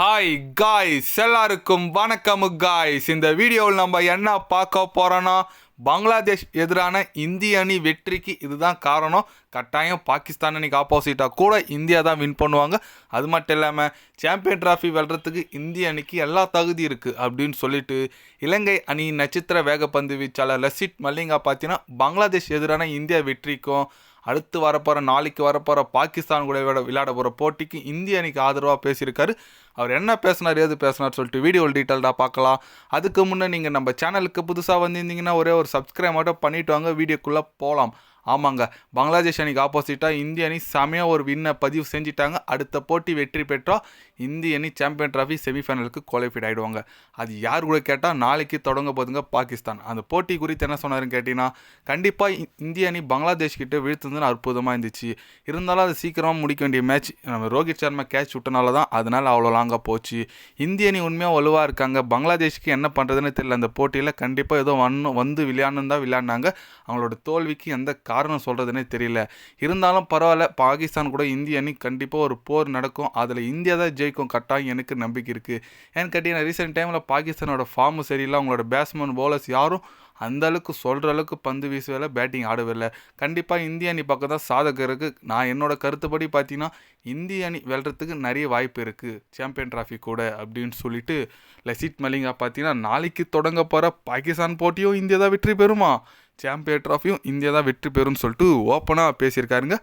Hi guys எல்லாருக்கும் வணக்கம் guys இந்த வீடியோவில் நம்ம என்ன பார்க்க போகிறோன்னா பங்களாதேஷ் எதிரான இந்திய அணி வெற்றிக்கு இதுதான் காரணம். கட்டாயம் பாகிஸ்தான் அணிக்கு ஆப்போசிட்டாக கூட இந்தியா தான் வின் பண்ணுவாங்க. அது மட்டும் இல்லாமல் சாம்பியன் டிராஃபி வெல்றதுக்கு இந்திய அணிக்கு எல்லா தகுதி இருக்குது அப்படின்னு சொல்லிட்டு இலங்கை அணி நட்சத்திர வேகப்பந்து வீச்சாளர் லசித் மல்லிங்கா பார்த்தீங்கன்னா பங்களாதேஷ் எதிரான இந்தியா வெற்றிக்கும் அடுத்து வரப்போகிற நாளைக்கு வரப்போகிற பாகிஸ்தான் கூட விளையாட விளையாட போகிற போட்டிக்கு இந்திய அணிக்கு ஆதரவாக பேசியிருக்காரு. அவர் என்ன பேசினார் ஏது பேசினார் சொல்லிட்டு வீடியோ டீட்டெயில்டாக பார்க்கலாம். அதுக்கு முன்னே நீங்கள் நம்ம சேனலுக்கு புதுசாக வந்திருந்தீங்கன்னா ஒரே ஒரு சப்ஸ்கிரைப் மட்டும் பண்ணிட்டு வாங்க. வீடியோக்குள்ளே போகலாம் ஆமாங்க. பங்களாதேஷ் அணிக்கு ஆப்போசிட்டாக இந்திய அணி செமையாக ஒரு வின்னை பதிவு செஞ்சிட்டாங்க. அடுத்த போட்டி வெற்றி பெற்றால் இந்திய அணி சாம்பியன் ட்ராஃபி செமிஃபைனலுக்கு குவாலிஃபைட் ஆகிடுவாங்க அது யார் கூட கேட்டால் நாளைக்கு தொடங்க போதுங்க பாகிஸ்தான். அந்த போட்டி குறித்து என்ன சொன்னாருன்னு கேட்டிங்கன்னா கண்டிப்பாக இந்திய அணி பங்களாதேஷ் கிட்டே வீழ்த்துனதுன்னு அற்புதமாக இருந்துச்சு. இருந்தாலும் அது சீக்கிரமாக முடிக்க வேண்டிய மேட்ச் நம்ம ரோஹித் சர்மா கேட்ச் விட்டனால தான் அதனால் அவ்வளோ லாங்காக போச்சு. இந்திய அணி உண்மையாக வலுவாக இருக்காங்க. பங்களாதேஷ்க்கு என்ன பண்ணுறதுன்னு தெரியல. அந்த போட்டியில் கண்டிப்பாக ஏதோ வந்து வந்து விளையாடணும் தான் விளையாடினாங்க. அவங்களோட தோல்விக்கு எந்த காரணம் சொல்கிறதுனே தெரியல. இருந்தாலும் பரவாயில்ல பாகிஸ்தான் கூட இந்திய அணி கண்டிப்பாக ஒரு போர் நடக்கும். அதில் இந்தியா தான் ஜெயிக்கும் கட்டாயம் எனக்கு நம்பிக்கை இருக்குது ஏன்னு கேட்டிங்கன்னா ரீசெண்ட் டைமில் பாகிஸ்தானோட ஃபார்மு சரியில்லை. அவங்களோட பேட்ஸ்மேன் பவுலர்ஸ் யாரும் அந்த அளவுக்கு சொல்கிற அளவுக்கு பந்து வீசவில்லை பேட்டிங் ஆடவில்லை கண்டிப்பாக இந்திய அணி பக்கம் தான் சாதகருக்கு நான் என்னோட கருத்துப்படி பார்த்தீங்கன்னா இந்திய அணி வெல்றதுக்கு நிறைய வாய்ப்பு இருக்குது சாம்பியன் ட்ராஃபி கூட அப்படின்னு சொல்லிட்டு லசித் மலிங்கா பார்த்தீங்கன்னா நாளைக்கு தொடங்க போகிற பாகிஸ்தான் போட்டியும் இந்தியா தான் வெற்றி பெறுமா? சாம்பியன் ட்ராஃபியும் இந்தியா தான் வெற்றி பெறும்னு சொல்லிட்டு ஓப்பனாக பேசியிருக்காருங்க.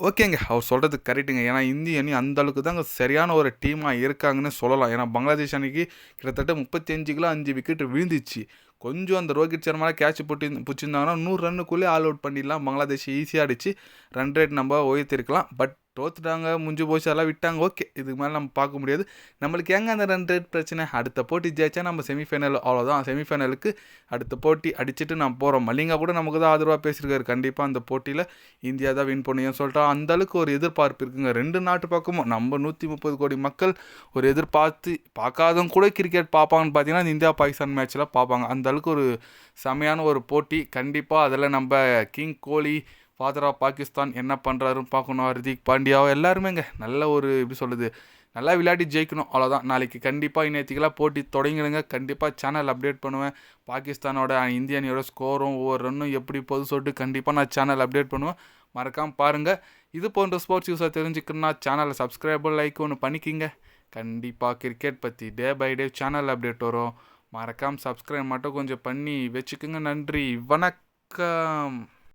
ஓகேங்க அவர் சொல்கிறது கரெக்டுங்க ஏன்னா இந்திய அணி அந்தளவுக்கு தான் தாங்க சரியான ஒரு டீமாக இருக்காங்கன்னு சொல்லலாம். ஏன்னா பங்களாதேஷ் அணிக்கு கிட்டத்தட்ட முப்பத்தஞ்சு கிலோ அஞ்சு விக்கெட் விழுந்துச்சு. கொஞ்சம் அந்த ரோஹித் சர்மாவில் கேட்ச் போட்டு பிடிச்சிருந்தாங்கன்னா நூறு ரன்னுக்குள்ளே ஆல் அவுட் பண்ணிடலாம். பங்களாதேஷ் ஈஸியாக அடிச்சு ரன் ரேட் நம்ம உயர்த்திருக்கலாம். பட் தோத்துட்டாங்க முடிஞ்சு போச்சு அதெல்லாம் விட்டாங்க ஓகே. இதுக்கு மேலே நம்ம பார்க்க முடியாது. நம்மளுக்கு எங்கே அந்த ரன் ரேட் பிரச்சனை? அடுத்த போட்டி ஜெயிச்சா நம்ம செமிஃபைனல் அவ்வளோதான் செமிஃபைனலுக்கு அடுத்த போட்டி அடிச்சுட்டு நம்ம போகிறோம் மல்லிங்கா கூட நமக்கு தான் ஆதரவாக பேசியிருக்காரு. கண்டிப்பாக அந்த போட்டியில் இந்தியா தான் வின் பண்ணியும் சொல்லிட்டா அந்தளவுக்கு ஒரு எதிர்பார்ப்பு இருக்குங்க. ரெண்டு நாட்டு பக்கமும் நம்ம நூற்றி முப்பது கோடி மக்கள் ஒரு எதிர்பார்த்து பார்க்காதவங்க கூட கிரிக்கெட் பார்ப்பாங்கன்னு பார்த்தீங்கன்னா இந்தியா பாகிஸ்தான் மேட்ச்சில் பார்ப்பாங்க. அந்த அளவுக்கு ஒரு செமையான ஒரு போட்டி. கண்டிப்பாக அதில் நம்ம king Kohli father of Pakistan என்ன பண்ணுறாருன்னு பார்க்கணும் ஹர்திக் பாண்டியாவோ எல்லாருமேங்க. நல்ல ஒரு எப்படி சொல்லுது நல்லா விளையாடி ஜெயிக்கணும் அவ்வளோதான் நாளைக்கு கண்டிப்பாக இன்னத்துக்கெல்லாம் போட்டி தொடங்கிடுங்க. கண்டிப்பாக சேனல் அப்டேட் பண்ணுவேன். பாகிஸ்தானோட இந்திய அணியோட ஸ்கோரும் ஒவ்வொரு ரன்னும் எப்படி போகுது சொல்லிட்டு கண்டிப்பாக நான் சேனல் அப்டேட் பண்ணுவேன். மறக்காமல் பாருங்கள் இது போன்ற ஸ்போர்ட்ஸ் யூஸாக தெரிஞ்சுக்கணுன்னா சேனலை சப்ஸ்கிரைபர் லைக் ஒன்று பண்ணிக்கிங்க. கண்டிப்பாக கிரிக்கெட் பற்றி day by day channel update வரும். மறக்காமல் சப்ஸ்கிரைப் மட்டும் கொஞ்சம் பண்ணி வச்சுக்கோங்க. நன்றி. வணக்கம்.